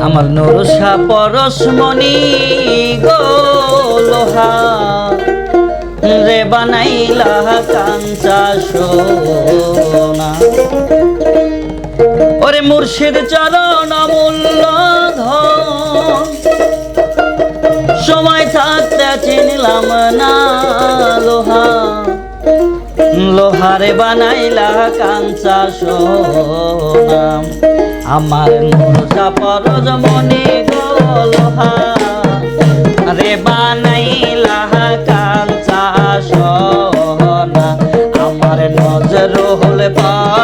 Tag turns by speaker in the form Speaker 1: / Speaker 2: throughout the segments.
Speaker 1: আমার নরসা পরশমণি গো লোহা। রে বানাইলা কাঞ্চা সোনা। ওরে মুর্শিদ চরণ অমূল্য ধন। সময় থাকতে চিনলাম না লোহা। লোহারে বানাইলা কাঞ্চা সোনাম। আমার মুরজা পরজ মনে গো লোহা। রে বানাইলা কাঞ্চা সোনা। আমার নজর হলে পরশ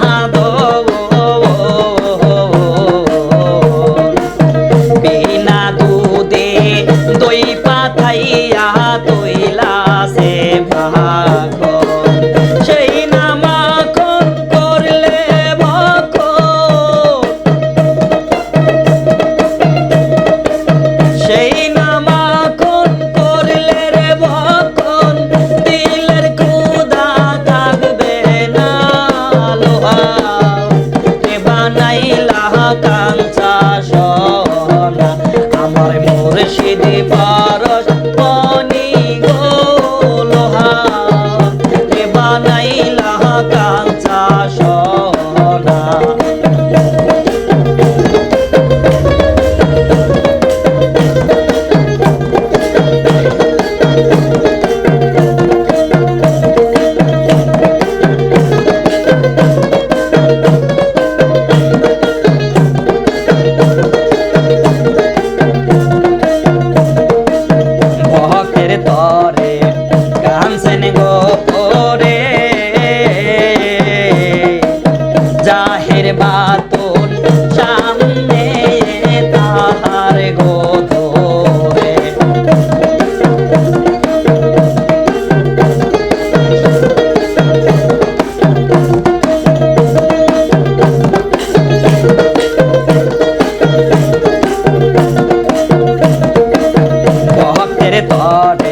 Speaker 1: সেদে পার পারে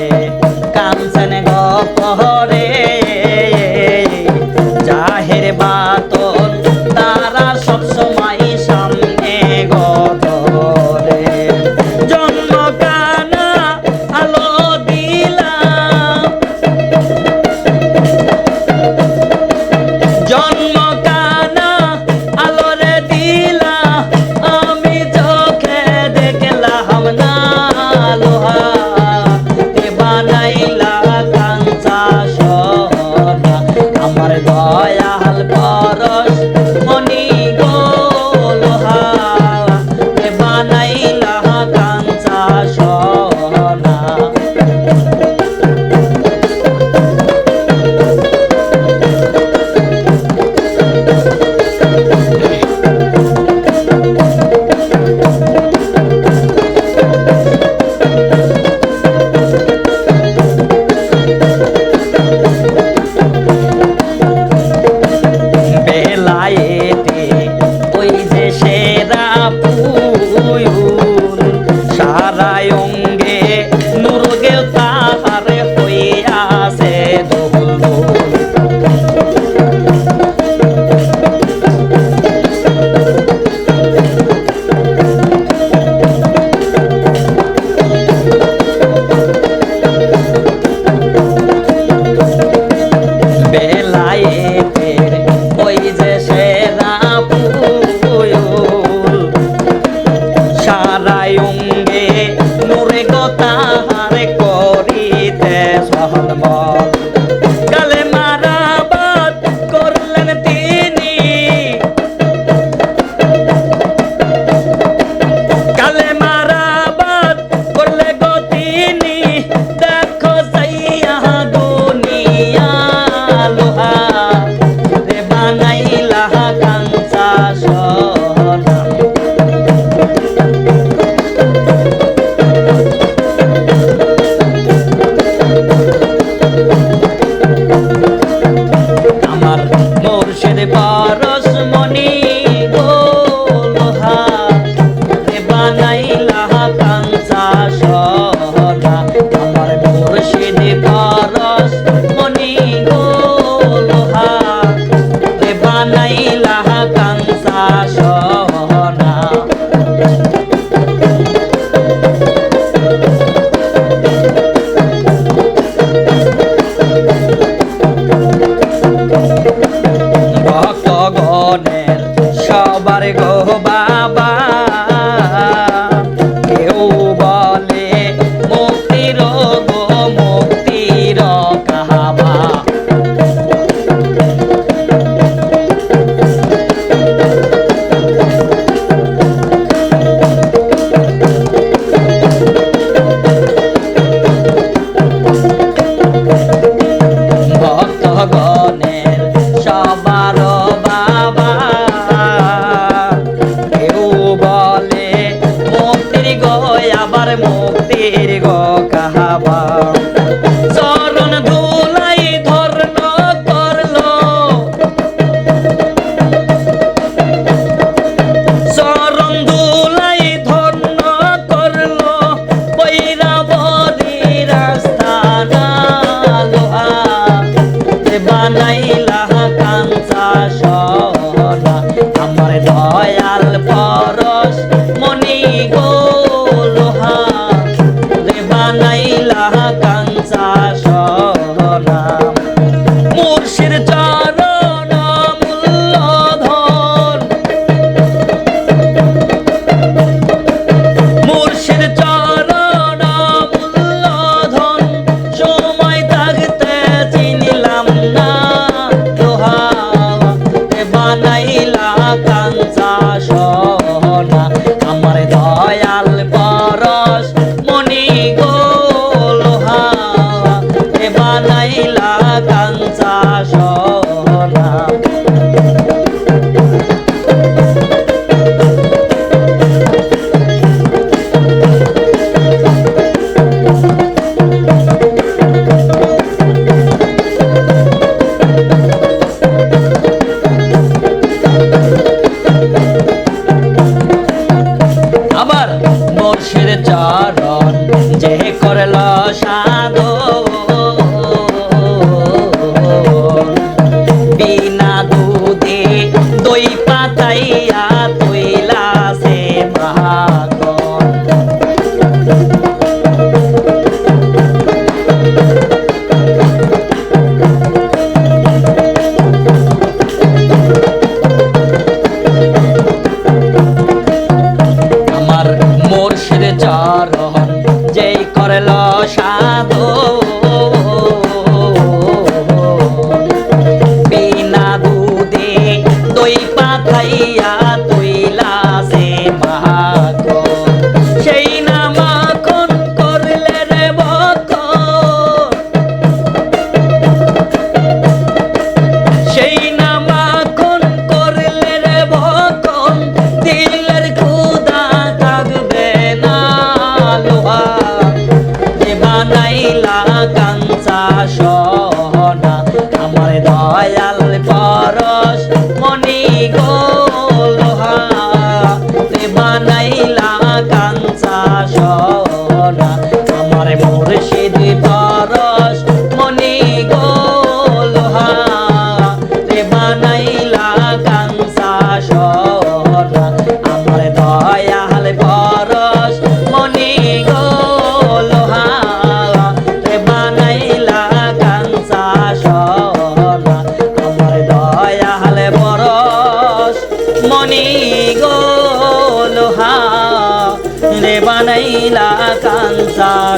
Speaker 1: চরণ যেই করল সাধো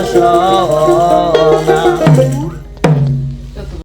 Speaker 1: লোহা